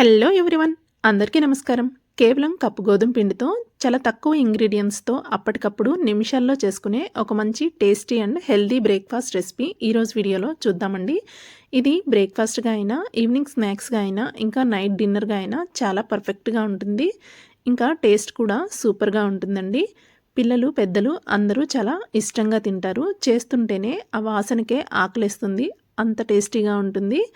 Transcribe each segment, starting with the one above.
Hello everyone అందరికీ నమస్కారం. కేవలం కప్పు గోధుమ పిండితో చాలా తక్కువ ఇంగ్రీడియంట్స్తో అప్పటికప్పుడు నిమిషాల్లో చేసుకునే ఒక మంచి tasty and healthy breakfast recipe ఈరోజు వీడియోలో చూద్దామండి. ఇది బ్రేక్ఫాస్ట్గా అయినా ఈవినింగ్ స్నాక్స్గా అయినా ఇంకా నైట్ డిన్నర్గా అయినా చాలా పర్ఫెక్ట్గా ఉంటుంది. ఇంకా టేస్ట్ కూడా సూపర్గా ఉంటుందండి. పిల్లలు పెద్దలు అందరూ చాలా ఇష్టంగా తింటారు. చేస్తుంటేనే ఆ వాసనకే ఆకలిస్తుంది. అంత టేస్టీగా ఉంటుంది.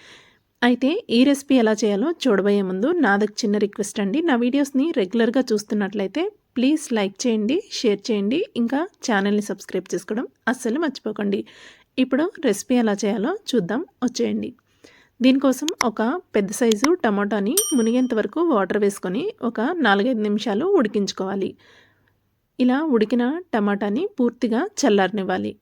అయితే ఈ రెసిపీ ఎలా చేయాలో చూడబోయే ముందు నాదొక చిన్న రిక్వెస్ట్ అండి. నా వీడియోస్ని రెగ్యులర్గా చూస్తున్నట్లయితే ప్లీజ్ లైక్ చేయండి షేర్ చేయండి ఇంకా ఛానల్ని సబ్స్క్రైబ్ చేసుకోవడం అస్సలు మర్చిపోకండి. ఇప్పుడు రెసిపీ ఎలా చేయాలో చూద్దాం వచ్చేయండి. దీనికోసం ఒక పెద్ద సైజు టమాటాని మునిగేంత వరకు వాటర్ వేసుకొని ఒక నాలుగైదు నిమిషాలు ఉడికించుకోవాలి. ఇలా ఉడికిన టమాటాని పూర్తిగా చల్లారనివ్వాలి.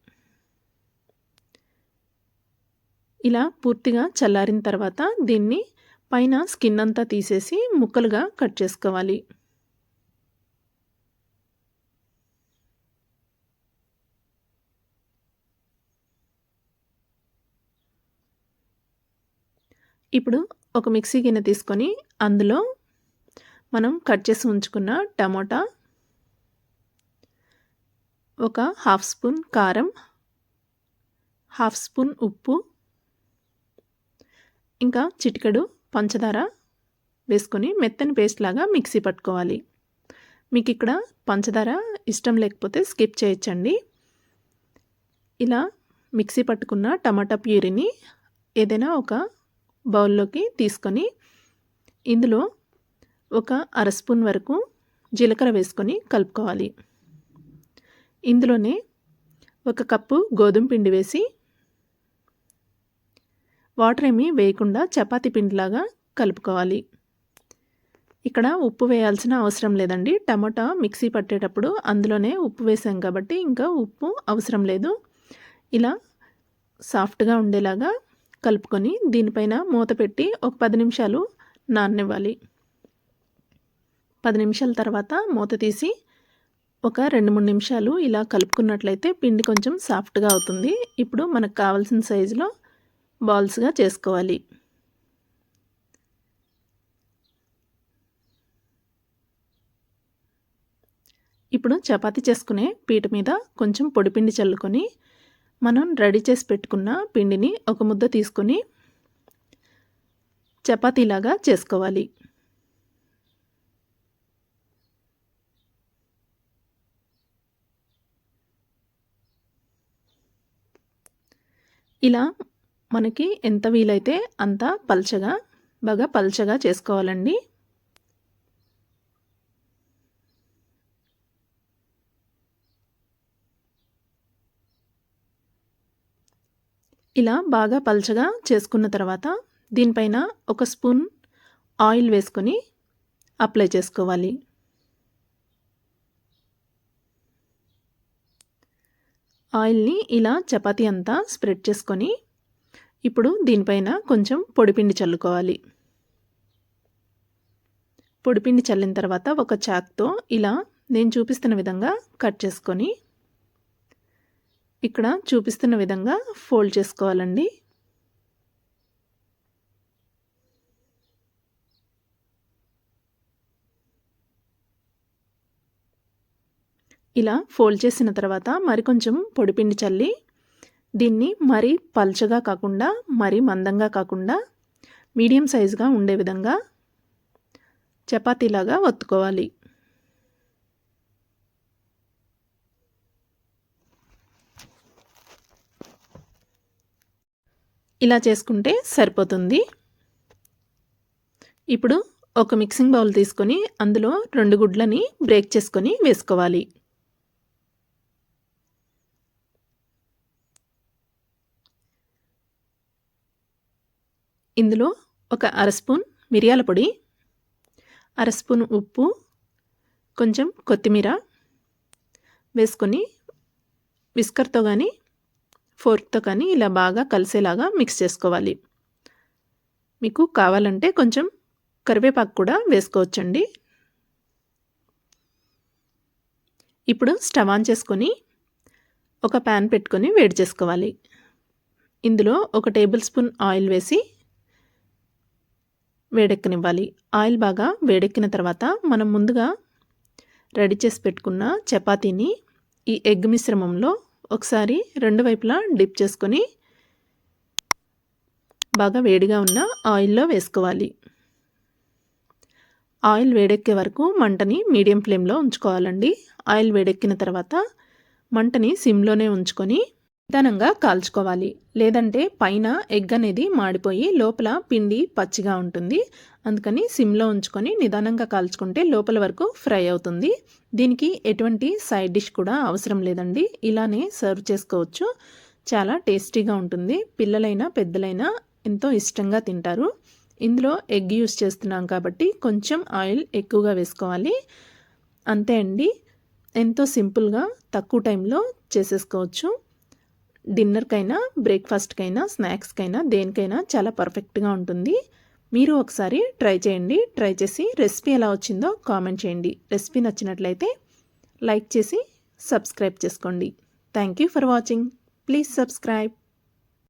ఇలా పూర్తిగా చల్లారిన తర్వాత దీన్ని పైన స్కిన్ అంతా తీసేసి ముక్కలుగా కట్ చేసుకోవాలి. ఇప్పుడు ఒక మిక్సీ గిన్నె తీసుకొని అందులో మనం కట్ చేసి ఉంచుకున్న టమోటా ఒక హాఫ్ స్పూన్ కారం హాఫ్ స్పూన్ ఉప్పు ఇంకా చిటికెడు పంచదార వేసుకొని మెత్తని పేస్ట్ లాగా మిక్సీ పట్టుకోవాలి. మీకు ఇక్కడ పంచదార ఇష్టం లేకపోతే స్కిప్ చేయొచ్చండి. ఇలా మిక్సీ పట్టుకున్న టమాటా ప్యూరిని ఏదైనా ఒక బౌల్లోకి తీసుకొని ఇందులో ఒక అర స్పూన్ వరకు జీలకర్ర వేసుకొని కలుపుకోవాలి. ఇందులోనే ఒక కప్పు గోధుమ పిండి వేసి వాటర్ ఏమీ వేయకుండా చపాతి పిండిలాగా కలుపుకోవాలి. ఇక్కడ ఉప్పు వేయాల్సిన అవసరం లేదండి. టమాటా మిక్సీ పట్టేటప్పుడు అందులోనే ఉప్పు వేసాం కాబట్టి ఇంకా ఉప్పు అవసరం లేదు. ఇలా సాఫ్ట్గా ఉండేలాగా కలుపుకొని దీనిపైన మూత పెట్టి ఒక పది నిమిషాలు నాననివ్వాలి. పది నిమిషాల తర్వాత మూత తీసి ఒక రెండు మూడు నిమిషాలు ఇలా కలుపుకున్నట్లయితే పిండి కొంచెం సాఫ్ట్గా అవుతుంది. ఇప్పుడు మనకు కావాల్సిన సైజులో బాల్స్గా చేసుకోవాలి. ఇప్పుడు చపాతి చేసుకునే పీట మీద కొంచెం పొడిపిండి చల్లుకొని మనం రెడీ చేసి పెట్టుకున్న పిండిని ఒక ముద్ద తీసుకొని చపాతీలాగా చేసుకోవాలి. ఇలా మనకి ఎంత వీలైతే అంత పల్చగా బాగా పల్చగా చేసుకోవాలండి. ఇలా బాగా పల్చగా చేసుకున్న తర్వాత దీనిపైన ఒక స్పూన్ ఆయిల్ వేసుకొని అప్లై చేసుకోవాలి. ఆయిల్ని ఇలా చపాతీ అంతా స్ప్రెడ్ చేసుకొని ఇప్పుడు దీనిపైన కొంచెం పొడిపిండి చల్లుకోవాలి. పొడిపిండి చల్లిన తర్వాత ఒక చాక్తో ఇలా నేను చూపిస్తున్న విధంగా కట్ చేసుకొని ఇక్కడ చూపిస్తున్న విధంగా ఫోల్డ్ చేసుకోవాలండి. ఇలా ఫోల్డ్ చేసిన తర్వాత మరికొంచెం పొడిపిండి చల్లి దీన్ని మరీ పల్చగా కాకుండా మరీ మందంగా కాకుండా మీడియం సైజుగా ఉండే విధంగా చపాతీలాగా ఒత్తుకోవాలి ఇలా చేసుకుంటే సరిపోతుంది. ఇప్పుడు ఒక మిక్సింగ్ బౌల్ తీసుకొని అందులో రెండు గుడ్లని బ్రేక్ చేసుకొని వేసుకోవాలి. ఇందులో ఒక అర స్పూన్ మిరియాల పొడి అర స్పూన్ ఉప్పు కొంచెం కొత్తిమీర వేసుకొని విస్కర్తో కానీ ఫోర్క్తో కానీ ఇలా బాగా కలిసేలాగా మిక్స్ చేసుకోవాలి. మీకు కావాలంటే కొంచెం కరివేపాకు కూడా వేసుకోవచ్చండి. ఇప్పుడు స్టవ్ ఆన్ చేసుకొని ఒక ప్యాన్ పెట్టుకొని వేడి చేసుకోవాలి. ఇందులో ఒక టేబుల్ స్పూన్ ఆయిల్ వేసి వేడెక్కనివ్వాలి. ఆయిల్ బాగా వేడెక్కిన తర్వాత మనం ముందుగా రెడీ చేసి పెట్టుకున్న చపాతీని ఈ ఎగ్ మిశ్రమంలో ఒకసారి రెండు వైపులా డిప్ చేసుకొని బాగా వేడిగా ఉన్న ఆయిల్లో వేసుకోవాలి. ఆయిల్ వేడెక్కే వరకు మంటని మీడియం ఫ్లేమ్లో ఉంచుకోవాలండి. ఆయిల్ వేడెక్కిన తర్వాత మంటని సిమ్లోనే ఉంచుకొని నిదానంగా కాల్చుకోవాలి. లేదంటే పైన ఎగ్ అనేది మాడిపోయి లోపల పిండి పచ్చిగా ఉంటుంది. అందుకని సిమ్లో ఉంచుకొని నిదానంగా కాల్చుకుంటే లోపల వరకు ఫ్రై అవుతుంది. దీనికి ఎటువంటి సైడ్ డిష్ కూడా అవసరం లేదండి. ఇలానే సర్వ్ చేసుకోవచ్చు. చాలా టేస్టీగా ఉంటుంది. పిల్లలైనా పెద్దలైనా ఎంతో ఇష్టంగా తింటారు. ఇందులో ఎగ్ యూస్ చేస్తున్నాం కాబట్టి కొంచెం ఆయిల్ ఎక్కువగా వేసుకోవాలి. అంతే అండి. ఎంతో సింపుల్గా తక్కువ టైంలో చేసేసుకోవచ్చు. డిన్నర్కైనా బ్రేక్ఫాస్ట్కైనా స్నాక్స్కైనా దేనికైనా చాలా పర్ఫెక్ట్గా ఉంటుంది. మీరు ఒకసారి ట్రై చేయండి. ట్రై చేసి రెసిపీ ఎలా వచ్చిందో కామెంట్ చేయండి. రెసిపీ నచ్చినట్లయితే లైక్ చేసి సబ్స్క్రైబ్ చేసుకోండి. Thank you for watching. Please subscribe.